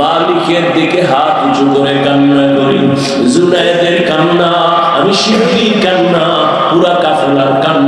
মালিকের দিকে হাত উঁচু করে কান্না করি। জুনায়দের কান্না আমি শিল্পীর কান্না, পুরা কাফলার কান্না।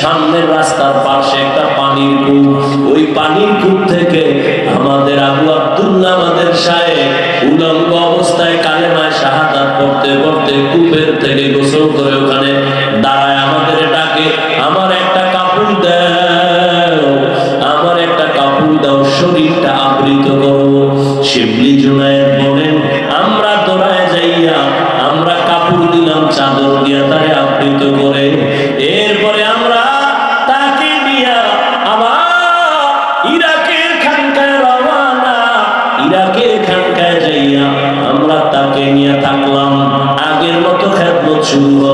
সামনের রাস্তার পাশে একটা পানির কূপ। ওই পানির কূপ থেকে আমাদের আবু আব্দুল্লাহ আমাদের সাহেব উলঙ্গ অবস্থায় কালেমায় শাহাদাত পড়তে পড়তে কূপের থেকে গোসল করে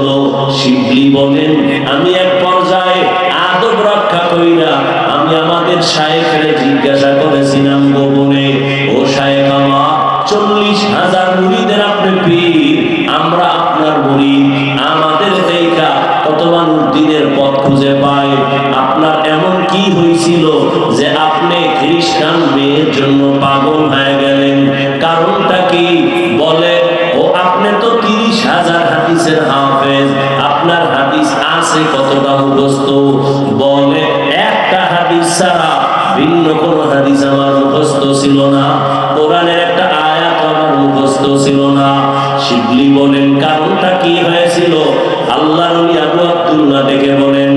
হলো শিবলি বলেন, আমি এক পর্যায়ে আদব রক্ষা করি না আমি আমাদের সাহেবকে জিজ্ঞাসা করেছি না হাদিসে কতটা মুখস্থ? বলে, একটা হাদিস ছাড়া ভিন্ন কোন হাদিস আমার মুখস্থ ছিল না। কোরআনের একটা আয়াত আমার মুখস্থ ছিল না। শিবলি বলেন, কারণটা কি হয়েছিল? আল্লাহর আবু আব্দুল্লাহ দেখে বলেন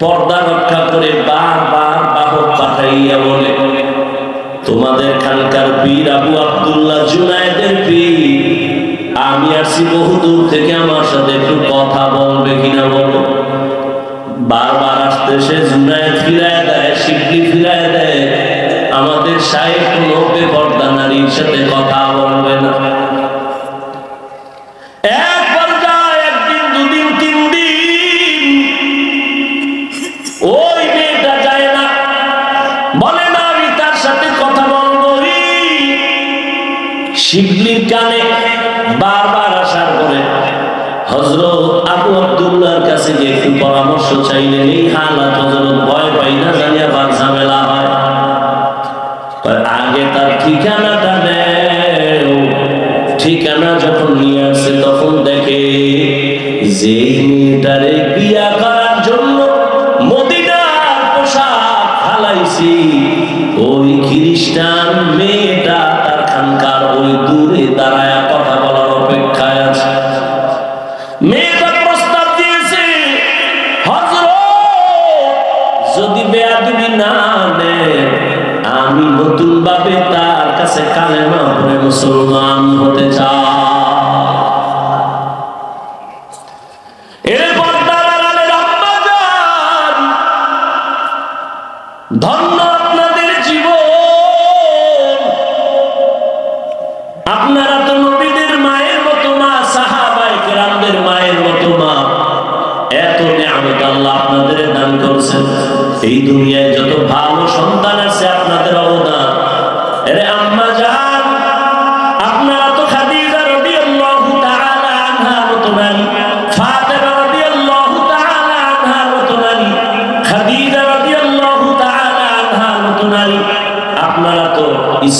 পর্দা রক্ষা করে বারবার বাহক পাঠাইয়া বলে, তোমাদের খানকার পীর আবু আবদুল্লাহ জুনায়েদের পীর। আমি আসি বহু দূর থেকে আমার সাথে একটু কথা বলবে কিনা বলো? বারবার আসতে সে জুনায়েদ ফিরায় দেয়, শিবলি ফিরায় দেয়। আমাদের সাহেব কোনো বেপর্দা নারীর সাথে কথা শিবলির কানে বারবার আসার পরে হজরত আবু আব্দুল্লাহর কাছে গিয়ে একটু পরামর্শ চাইলেন, এই হালাত হজরত ভয় পাই না জানি আবার ঝামেলা হয়? আগে তার ঠিকানাটা নেও। ঠিকানা যখন নিয়ে আসে তখন দেখে যে মেয়েটারে বিয়া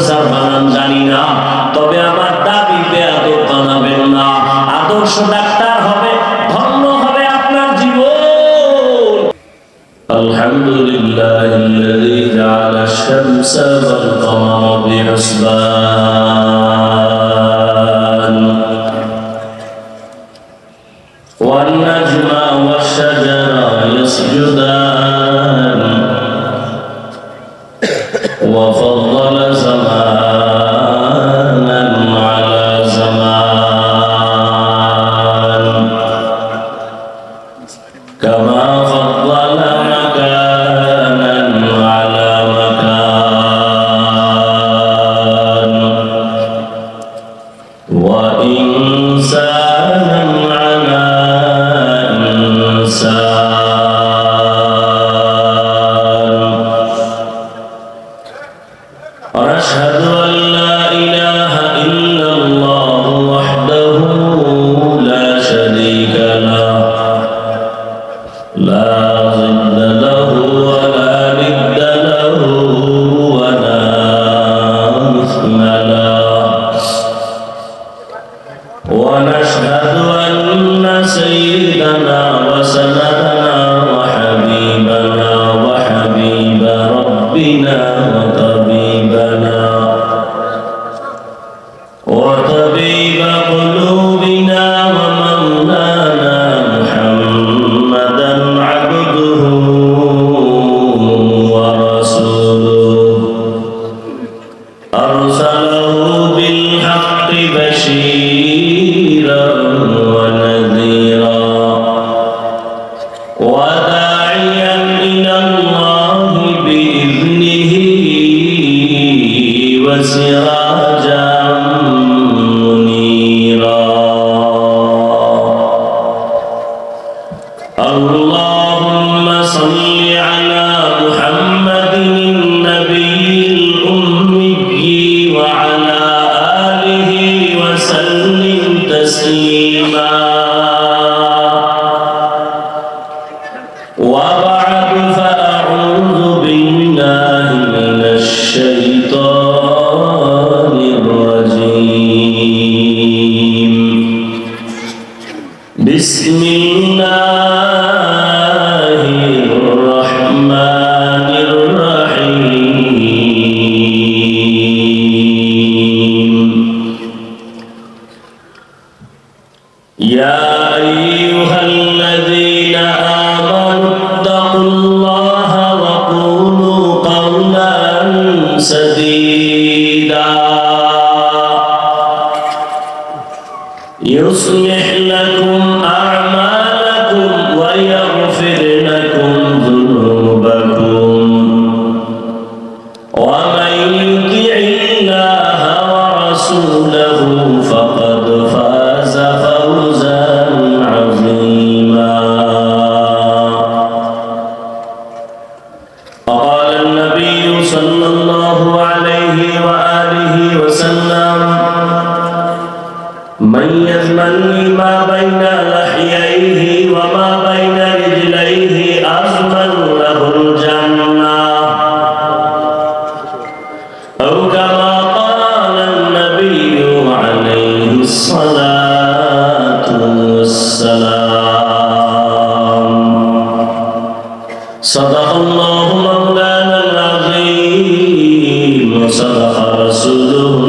বানান প্রফেসর বানান জানি না তবে আমার দাবি বেয়াদব বানাবেন না আদর্শ ডাক্তার হবে ধন্য হবে আপনার জীবন الحمد لله الذي جعل الشمس والقمر بحسبان وإنسانا بعد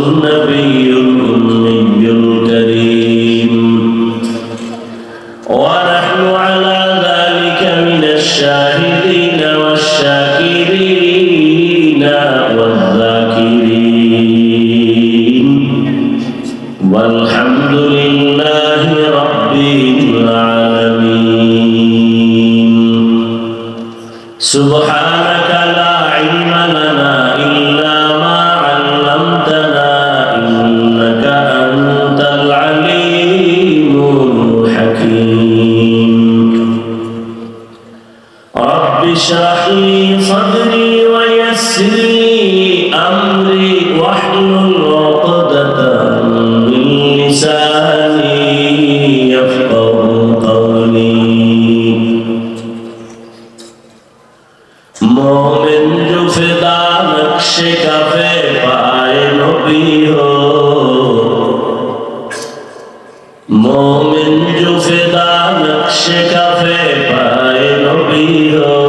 النبي मोमिन जो फिदा नक्श का फे पाए नबी हो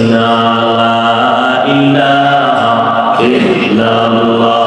لا إله إلا الله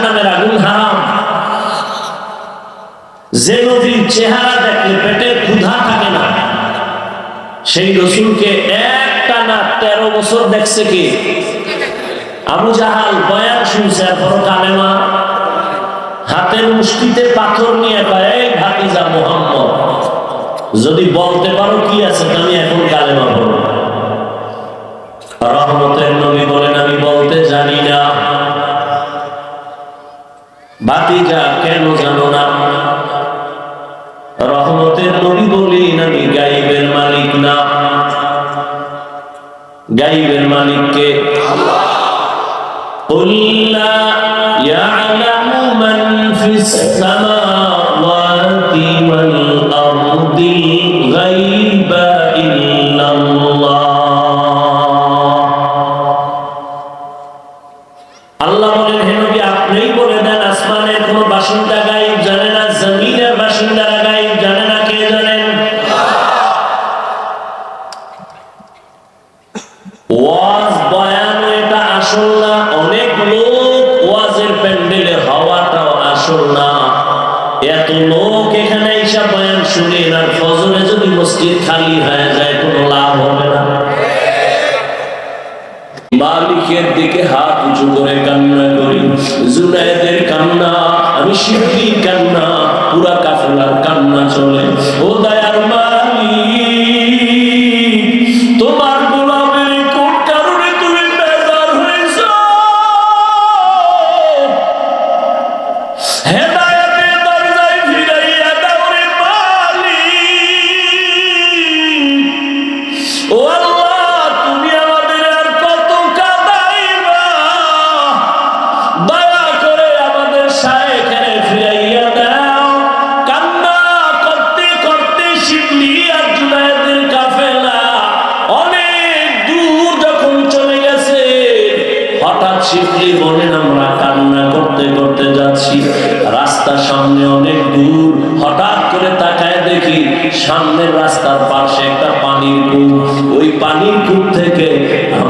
জাহান নামের আগুন হারাম। যে নবীর চেহারা দেখলে পেটের ক্ষুধা থাকে না। সেই রসুলকে একটা না তেরো বছর দেখছে কি? আবু জাহাল বয়ান শুনছে এরপর কালেমা হাতের মুষ্টিতে পাথর নিয়ে কয় ভাতিজা মোহাম্মদ। যদি বলতে পারো কি আছে আমি এখন কালেমা পড়ব ভাতিজা কেন জানো না রহমতের নবী বলেন আমি গাইবের মালিক না গাইবের মালিককে قل لا يعلم من في السماوات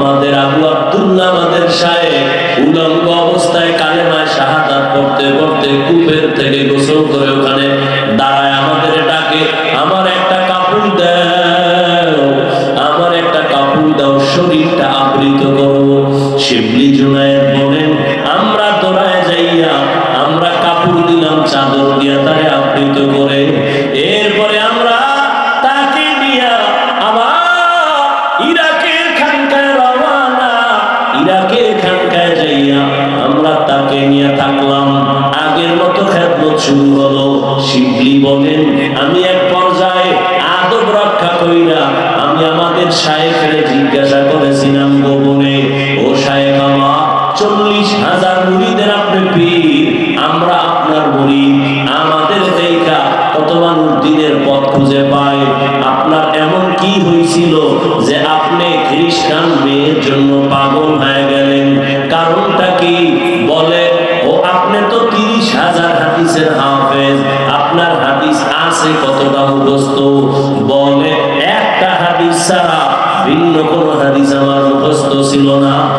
আমাদের আবু আব্দুল্লাহ আমাদের সাহেব উলঙ্গ অবস্থায় কালেমায় শাহাদাত পড়তে পড়তে কূপের থেকে গোসল করে ওখানে দাঁড়ায়, আমাদের ডাকে, আমার একটা কাপড় দেও, আমার একটা কাপড় দাও, শরীরটা আবৃত করব শিবলি জুনায়েদ চল্লিশ হাজার মুড়িদের আপনি পীর, আমরা আপনার মুড়িদ। আমাদের দেখা কত মানুষ পথ খুঁজে পায় আপনার এমন কি হয়েছিল যে আপনি খ্রিস্টান মেয়ের জন্য পাগল হয়ে গেলেন? কারণটা কি? বলে, ও, আপনি তো তিরিশ হাজার হাদিসের হাফেজ। আপনার হাদিস আছে কতটা মুখস্থ? বলে, একটা হাদিস ছাড়া ভিন্ন কোন হাদিস আমার মুখস্থ ছিল না।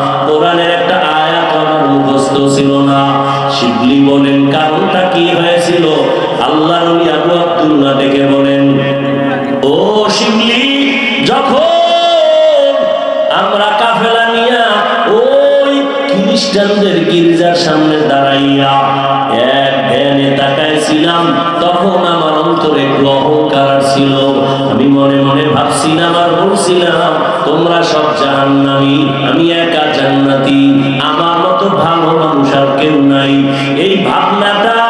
ব্যস্ত ছিল না। শিবলি বলেন, কারণটা কি হয়েছিল? আল্লাহ নবী আবু আব্দুল্লাহ ডেকে বলেন, ও শিবলি, যখন আমরা কাফেলা নিয়া ওই খ্রিস্টানদের গির্জার সামনে দাঁড়াইয়া এক ধ্যানে তাকাইছিলাম, তখন আমার অন্তরে অহংকার ছিল। আমি মনে মনে ভাবছিলাম আর বলছিলাম, তোমরা সব জাহান্নামি, আমি একা জান্নাতি, আমার মতো ভালো মানুষ আর কেউ নাই। এই ভাবনাটা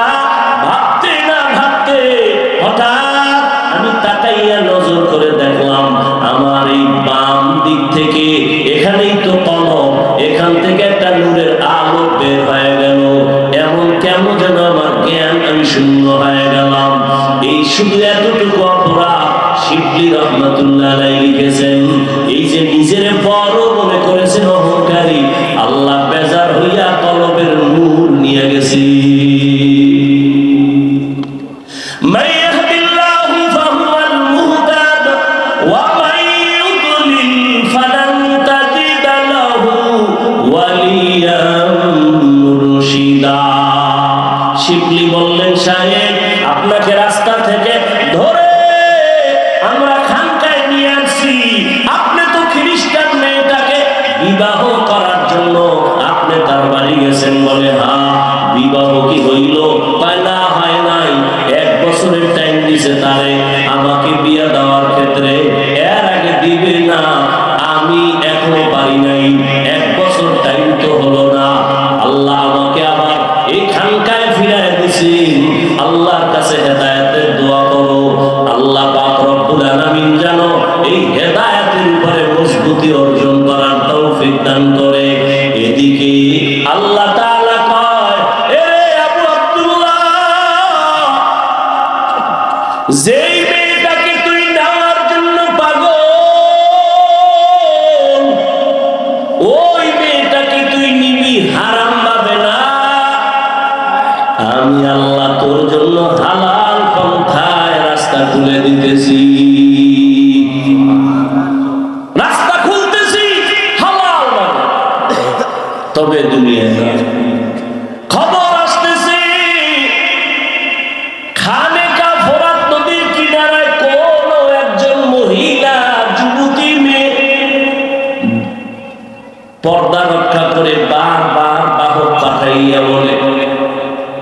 পর্দা রক্ষা করে বারবার বাহক পাঠাইয়া বলে,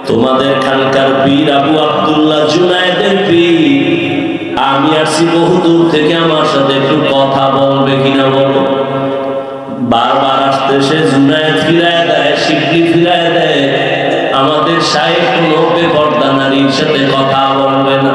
তোমাদের খানকার বীর আবু আবদুল্লাহ জুনায়েদের বীর আমি আসি বহু দূর থেকে আমার সাথে একটু কথা বলবে কিনা বলো। বারবার আসতে সে জুনায়েদ ফিরায় দেয়, শিবলি ফিরায় দেয়। আমাদের সাহেব লোকে পর্দা নারীর সাথে কথা বলবে না।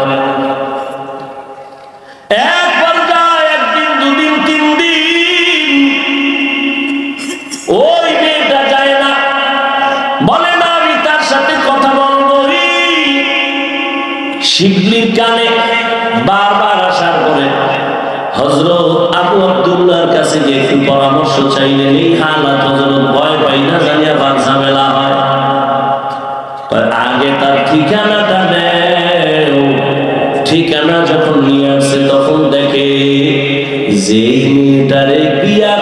পরামর্শ চাইলে এই হালাত ভয় পাই না জানিয়া বাদ ঝামেলা হয়। আগে তার ঠিকানাটা দেয় ঠিকানা যখন নিয়ে আসে তখন দেখে যে মেয়েটারে বিয়া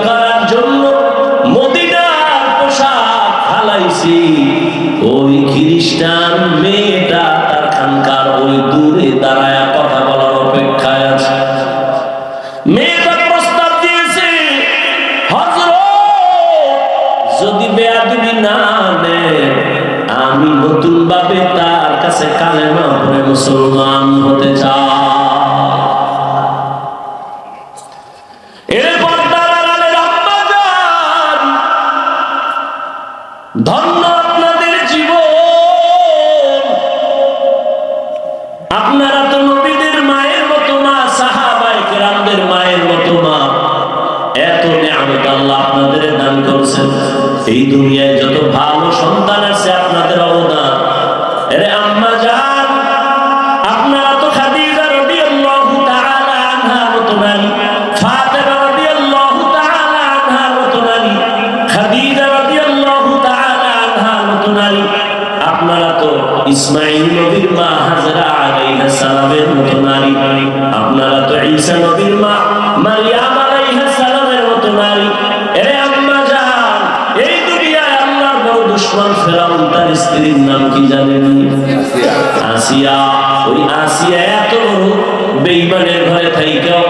दुनिया जो तो भाव ফেরাউন তার স্ত্রীর নাম কি জানেন? আসিয়া। ওই আসিয়া এত বড় বেইমানের ঘরে থাইকাও